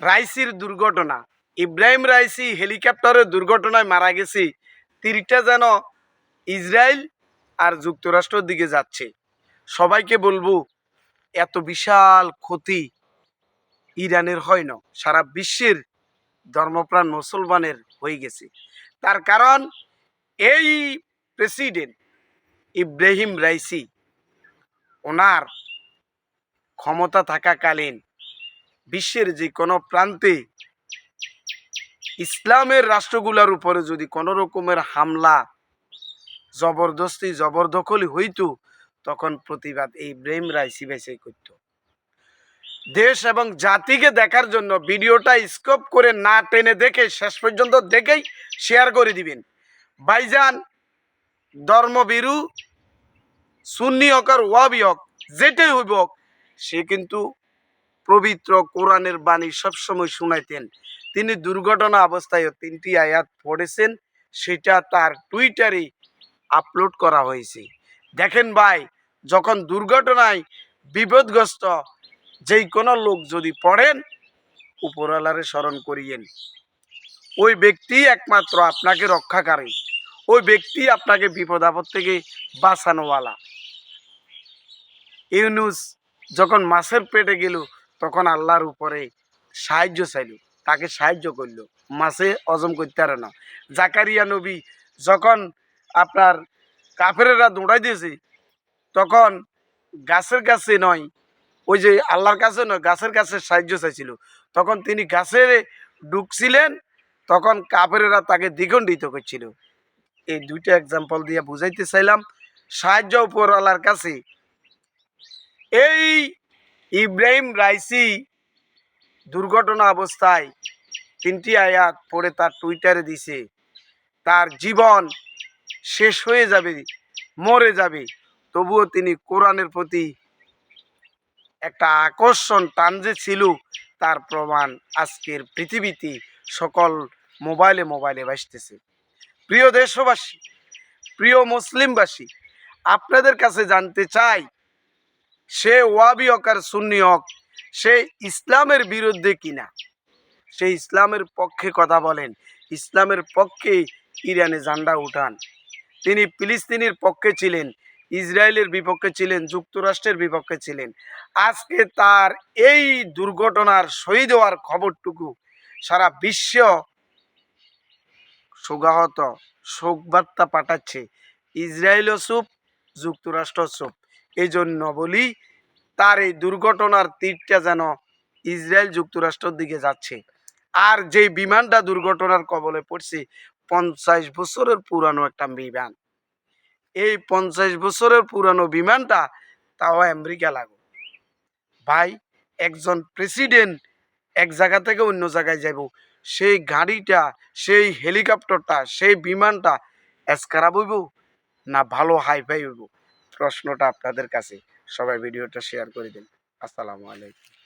রাইসির দুর্ঘটনা। Ebrahim Raisi হেলিকপ্টারের দুর্ঘটনায় মারা গেছে। তীরটা যেন ইসরায়েল আর যুক্তরাষ্ট্রের দিকে যাচ্ছে। সবাইকে বলব, এত বিশাল ক্ষতি ইরানের হয় না। সারা বিশ্বের ধর্মপ্রাণ মুসলমানের হয়ে গেছে। তার কারণ, এই প্রেসিডেন্ট ইব্রাহিম রাইসি, ওনার ক্ষমতা থাকাকালীন বিশ্বের যে কোনো প্রান্তে ইসলামের রাষ্ট্রগুলোর উপরে যদি কোনো রকমের হামলা, জবরদস্তি, জবরদখলি হইতো, তখন প্রতিবাদ এই ব্রেম রাইসি বেসে করত। দেশ এবং জাতিকে দেখার জন্য ভিডিওটা স্কোপ করে না টেনে দেখে, শেষ পর্যন্ত দেখেই শেয়ার করে দিবেন। ভাইজান ধর্মবিরু সুন্নি হক আর ওয়াবি হক, যেটাই হইব সে কিন্তু পবিত্র কোরআনের বাণী সবসময় শুনাইতেন। তিনি দুর্ঘটনা অবস্থায় তিনটি আয়াত পড়েছেন, সেটা তার টুইটারে আপলোড করা হয়েছে। দেখেন ভাই, যখন দুর্ঘটনায় বিপদগ্রস্ত যেই কোনো লোক যদি পড়েন, উপরওয়ালারে স্মরণ করিয়েন। ওই ব্যক্তি একমাত্র আপনাকে রক্ষাকারী ওই ব্যক্তি আপনাকে বিপদ আপদ থেকে বাঁচানোওয়ালা। ইউনুস যখন মাছের পেটে গেল তখন আল্লাহর উপরে সাহায্য চাইল। তাকে সাহায্য করল। মাছে হজম করতে পারে না। জাকারিয়া নবী যখন আপনার কাফেরেরা দৌড়াই দিয়েছে, তখন গাছের কাছে নয়, ওই যে আল্লাহর কাছে নয়, গাছের কাছে সাহায্য চাইছিল। তখন তিনি গাছে ঢুকছিলেন, তখন কাপেরেরা তাকে দ্বিখণ্ডিত করছিল। এই দুইটা এক্সাম্পল দিয়ে বুঝাইতে চাইলাম। সাহায্য উপর আল্লাহর কাছে। এই ইব্রাহিম রাইসি দুর্ঘটনা অবস্থায় তিনটি আয়াত পড়ে তার টুইটারে দিছে, তার জীবন শেষ হয়ে যাবে, মরে যাবে। তবুও তিনি কোরআনের প্রতি একটা আকর্ষণ, টান যে ছিল, তার প্রমাণ আজকের পৃথিবীতে সকল মোবাইলে মোবাইলে ভাসতেছে। প্রিয় দেশবাসী, প্রিয় মুসলিমবাসী, আপনাদের কাছে জানতে চাই সে ওয়াবি হক আর সুন্নি হক, সে ইসলামের বিরুদ্ধে কিনা? সে ইসলামের পক্ষে কথা বলেন, ইসলামের পক্ষে ইরানে ঝান্ডা উঠান। তিনি ফিলিস্তিনির পক্ষে ছিলেন, ইসরায়েলের বিপক্ষে ছিলেন, যুক্তরাষ্ট্রের বিপক্ষে ছিলেন। আজকে তার এই দুর্ঘটনার শহীদ হওয়ার খবরটুকু সারা বিশ্ব সুগাহত শোকবার্তা পাঠাচ্ছে। ইসরায়েলও চুপ যুক্তরাষ্ট্র চুপ। এই জন্য বলি, তার এই দুর্ঘটনার তীরটা যেন ইসরায়েল যুক্তরাষ্ট্রের দিকে যাচ্ছে। আর যে বিমানটা দুর্ঘটনার কবলে পড়ছে, পঞ্চাশ বছরের পুরানো একটা বিমান। এই পঞ্চাশ বছরের পুরানো বিমানটা তাও আমেরিকা লাগো। ভাই, একজন প্রেসিডেন্ট এক জায়গা থেকে অন্য জায়গায় যাব সেই গাড়িটা, সেই হেলিকপ্টারটা, সেই বিমানটা এসকারাব হইব না ভালো হাইফাই হইব? প্রশ্নটা আপনাদের কাছে। সবাই ভিডিওটা শেয়ার করে দিন। আসসালামু আলাইকুম।